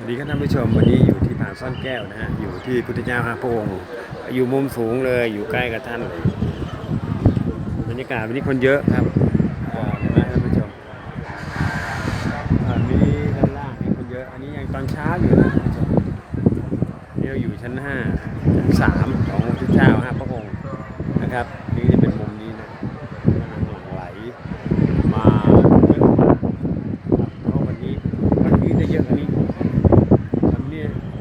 สวัสดีครับท่านผู้ชมวันนี้อยู่ที่ผาซ่อนแก้วนะฮะอยู่ที่พุทธเจ้าห้าพระองค์อยู่มุมสูงเลยอยู่ใกล้กับท่านเลยบรรยากาศวันนี้คนเยอะครับอ่าเห็นไหมท่านผู้ชมอันนี้ด้านล่างนี่คนเยอะอันนี้ยังตอนเช้าอยู่นะท่านผู้ชมนี่เราอยู่ชั้นห้าชั้นสามของพุทธเจ้าห้าพระองค์นะครับ นี่จะเป็นมุมนี้นะกำลังหลั่งไหลมาเยอะมาก ครับเพราะวันนี้วันนี้ได้เยอะกว่านี้วันนี้โอ้โห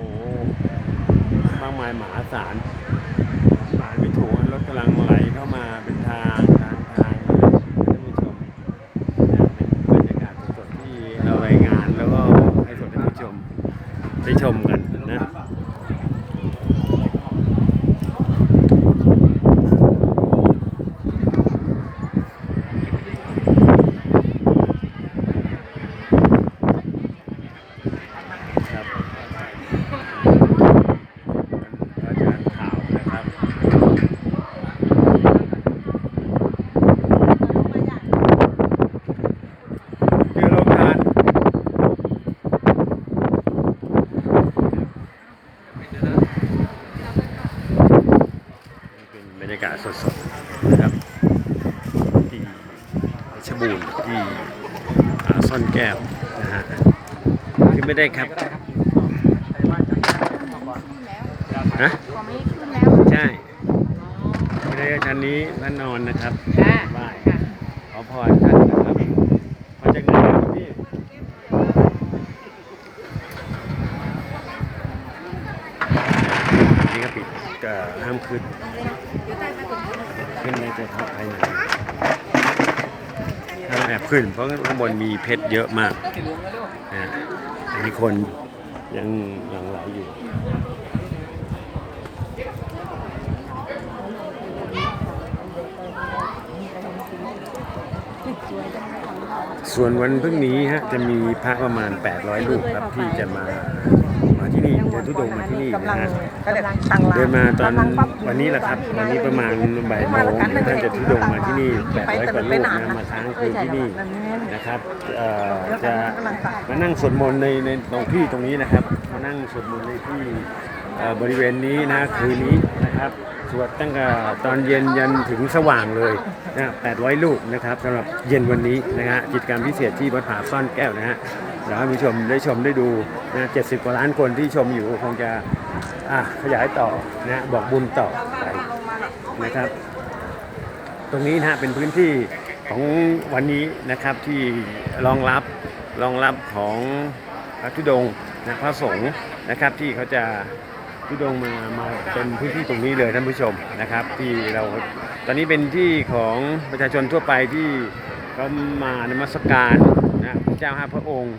มากมายมหารไม่ถูกรถกำลังไหลเข้ามาเป็นทางทางทางเลยท่านผู้ชมเป็นบรรยากาศสดๆที่เรารายงานแล้วก็ให้สดท่านผู้ชมได้ชมกันนะ ครับอาจารย์ข่าวนะครับเจอโรงงานเป็นบรรยากาศสดๆนะครับที่เพชรบูรณ์ที่อ่า ซ่อนแก้วนะฮะขึ้นไม่ได้ครับฮะพอไม่ขึ้นแล้วใช่ไม่ได้ชั้นนี้พระนอนนะครับค่ะไหว้ค่ะขอพรท่านนะครับมาจากไหนครับพี่นี่ก็ปิดเอ่อห้ามขึ้นขึ้นได้แต่เข้าภายในห้ามแอบ ขึ้น เพราะข้างบนมีเพชรเยอะมากนะอันนี้คนยังหลังไหลอยู่ส่วนวันพรุ่งนี้ฮะจะมีพระประมาณ 800รูปครับที่จะมา มาที่นี่จะทุดงค์มาที่นี่กำลันะงฮะกำลังตั้งร้านเดินมาตอนกำลังปรับวันนี้แหละครับวันนี้ประมาณบ่ายโมงเดี๋ยวท่านจะทุดงค์มาที่นี่800กว่ารูปนะมาค้างคืนที่นี่นะครับเอ่อจะมานั่งสวดมนต์ในในตรงที่ตรงนี้นะครับ มานั่งสวดมนต์ในที่เอ่อบริเวณนี้นะคืนนี้นะครับสวดตั้งแต่ตอนเย็นยันถึงสว่างเลยนะ800 ลูกนะครับสำหรับเย็นวันนี้นะฮะกิจกรรมพิเศษที่วัดผาซ่อนแก้วนะฮะ เดี๋ยวให้ผู้ชมได้ชมได้ดูนะ70กว่าล้านคนที่ชมอยู่คงจะอะขยายต่อนะบอกบุญต่อไปนะครับ ตรงนี้นะฮะเป็นพื้นที่ของวันนี้นะครับที่รองรับรองรับของพระธุดงนะพระสงฆ์นะครับที่เขาจะธุดงมามาเป็นพื้นที่ตรงนี้เลยท่านผู้ชมนะครับ ที่เราตอนนี้เป็นที่ของประชาชนทั่วไปที่เขามานมัสการนะพระเจ้าห้าพระองค์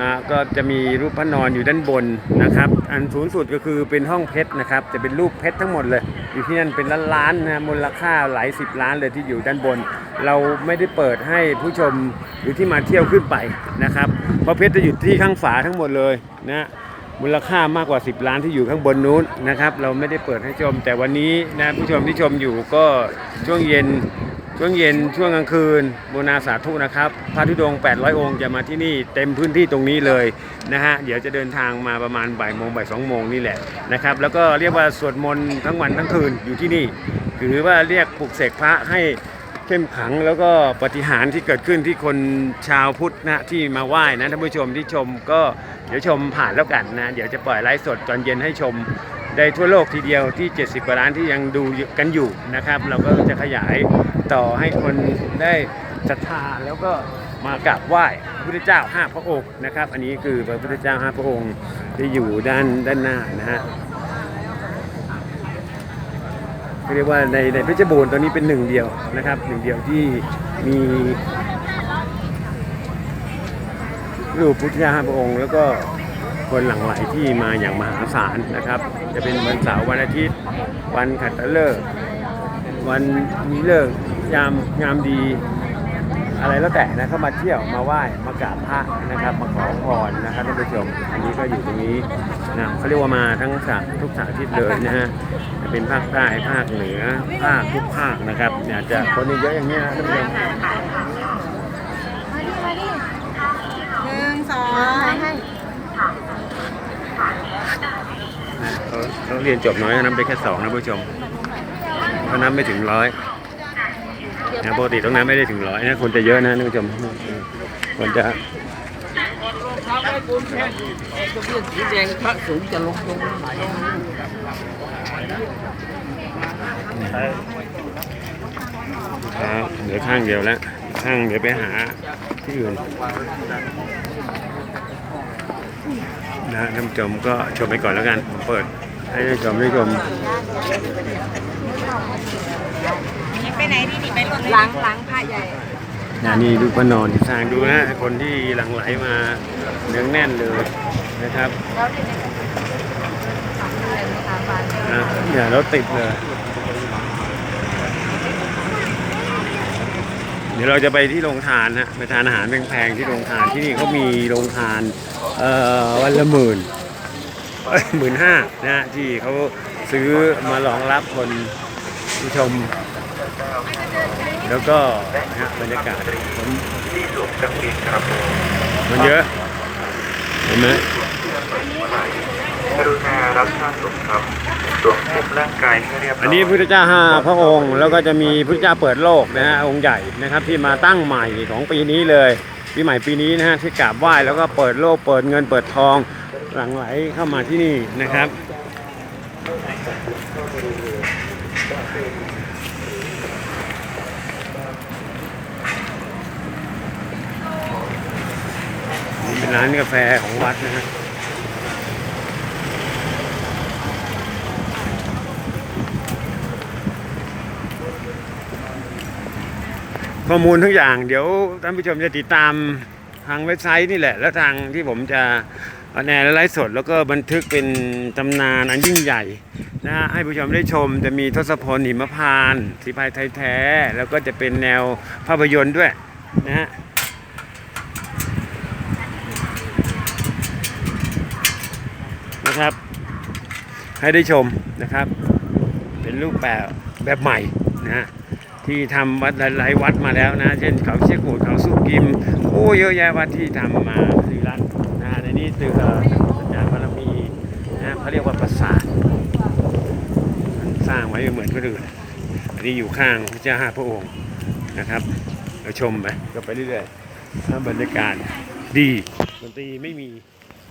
นะก็จะมีรูปพระนอนอยู่ด้านบนนะครับ อันสูงสุดก็คือเป็นห้องเพชรนะครับ จะเป็นรูปเพชรทั้งหมดเลย อยู่ที่นั่นเป็นล้านๆนะมูลค่าหลายสิบล้านเลยที่อยู่ด้านบน เราไม่ได้เปิดให้ผู้ชมหรือที่มาเที่ยวขึ้นไปนะครับเพราะเพชรจะอยู่ที่ข้างฝาทั้งหมดเลยนะมูลค่ามากกว่า 10 ล้านที่อยู่ข้างบนนู้นนะครับ เราไม่ได้เปิดให้ชม แต่วันนี้นะผู้ชมที่ชมอยู่ก็ช่วงเย็น ช่วงเย็นช่วงกลางคืนโบนาสาธุนะครับพระธุดงค์800 องค์จะมาที่นี่เต็มพื้นที่ตรงนี้เลยนะฮะเดี๋ยวจะเดินทางมาประมาณบ่ายโมงบ่ายสองโมงนี่แหละนะครับแล้วก็เรียกว่าสวดมนต์ทั้งวันทั้งคืนอยู่ที่นี่ถือว่าเรียกปลุกเสกพระให้เข้มขังแล้วก็ปฏิหารที่เกิดขึ้นที่คนชาวพุทธนะที่มาไหว้นะท่านผู้ชมที่ชมก็เดี๋ยวชมผ่านแล้วกันนะเดี๋ยวจะปล่อยไลฟ์สดตอนเย็นให้ชม ได้ทั่วโลกทีเดียวที่ 70 กว่าล้านที่ยังดูกันอยู่นะครับ เราก็จะขยายต่อให้คนได้ศรัทธาแล้วก็มากราบไหว้พระพุทธเจ้าห้าพระองค์นะครับ อันนี้คือพระพุทธเจ้าห้าพระองค์ที่อยู่ด้านด้านหน้านะฮะเรียกว่าในในเพชรบูรณ์ตอนนี้เป็นหนึ่งเดียวนะครับหนึ่งเดียวที่มีรูปพุทธเจ้าห้าพระองค์แล้วก็ คนหลั่งไหลที่มาอย่างมหาศาลนะครับ จะเป็นวันเสาร์วันอาทิตย์ วันขัตฤกษ์วันมีเลิกษ์ยามงามดี อะไรแล้วแต่นะเข้ามาเที่ยวมาไหว้มากราบพระนะครับมาขอพรนะครับท่านผู้ชมอันนี้ก็อยู่ตรงนี้นะเขาเรียกว่ามาทั้งสามทุกสาทิศเลยนะฮะจะเป็นภาคใต้ภาคเหนือภาคทุกภาคนะครับเนี่ยจะคนเยอะอย่างนี้นะท่านผู้ชมหนึ่งสอง ให้ให้ เขาเรียนจบน้อยนับได้แค่สองนะผู้ชมเขาะนับไม่ถึงร้อยนะปกติต้องนับไม่ได้ถึงร้อยนะคนจะเยอะนะท่านผู้ชมคนจะสีแดงพระสูงจะลงลงครับเหลือข้างเดียวแล้วข้างเดี๋ยวไปหาที่อื่นนะท่านผู้ชมก็ชมไปก่อนแล้วกันผมเปิด ให้ท่านผู้ชมได้ชมไปไหนดีดีไปรถหลังหลังพระใหญ่นะนี่ดูพระนอนที่สร้างดูนะคนที่หลั่งไหลมาเนืองแน่นเลยนะครับนะอย่ารถติดเลย เดี๋ยวเราจะไปที่โรงทานนะไปทานอาหารแพงๆที่โรงทานที่นี่เขามีโรงทานเอ่อวันละหมื่น หมื่นห้านะฮะที่เขาซื้อมารองรับคนผู้ชม แล้วก็นะฮะบรรยากาศผมมันเยอะ เห็นไหมกรุณารับทานสมครับสวมคุมร่างกายให้เรียบร้อยอันนี้พุทธเจ้าห้าพระองค์ แล้วก็จะมีพุทธเจ้าเปิดโลกนะฮะองค์ใหญ่นะครับที่มาตั้งใหม่ของปีนี้เลยปีใหม่ปีนี้นะฮะที่กราบไหว้แล้วก็เปิดโลกเปิดเงินเปิดทอง หลั่งไหลเข้ามาที่นี่นะครับนี่เป็นร้านกาแฟของวัดนะฮะข้อมูลทุกอย่างเดี๋ยวท่านผู้ชมจะติดตามทางเว็บไซต์นี่แหละ แล้วทางที่ผมจะ เอาแนและไลฟ์สดแล้วก็บันทึกเป็นตำนานอันยิ่งใหญ่นะให้ผู้ชมได้ชมจะมีทศพลหิมพานต์สีพายไทยแท้ แล้วก็จะเป็นแนวภาพยนตร์ด้วยนะฮะนะครับ ให้ได้ชมนะครับ เป็นรูปแบบแบบใหม่นะฮะที่ทำวัดหลายวัดมาแล้วนะ เช่นเขาเชี่ยกูดเขาสุกิม โอ้เยอะแยะวัดที่ทำมา นะในนี้ตึกเอ่อสัญญาณบารมีนะเขาเรียกว่าปราสาทมันสร้างไว้เหมือนคนอื่นอันนี้อยู่ข้างพระเจ้าห้าพระองค์นะครับเราชมไปก็ไปเรื่อยๆบรรยากาศดีดนตรีไม่มี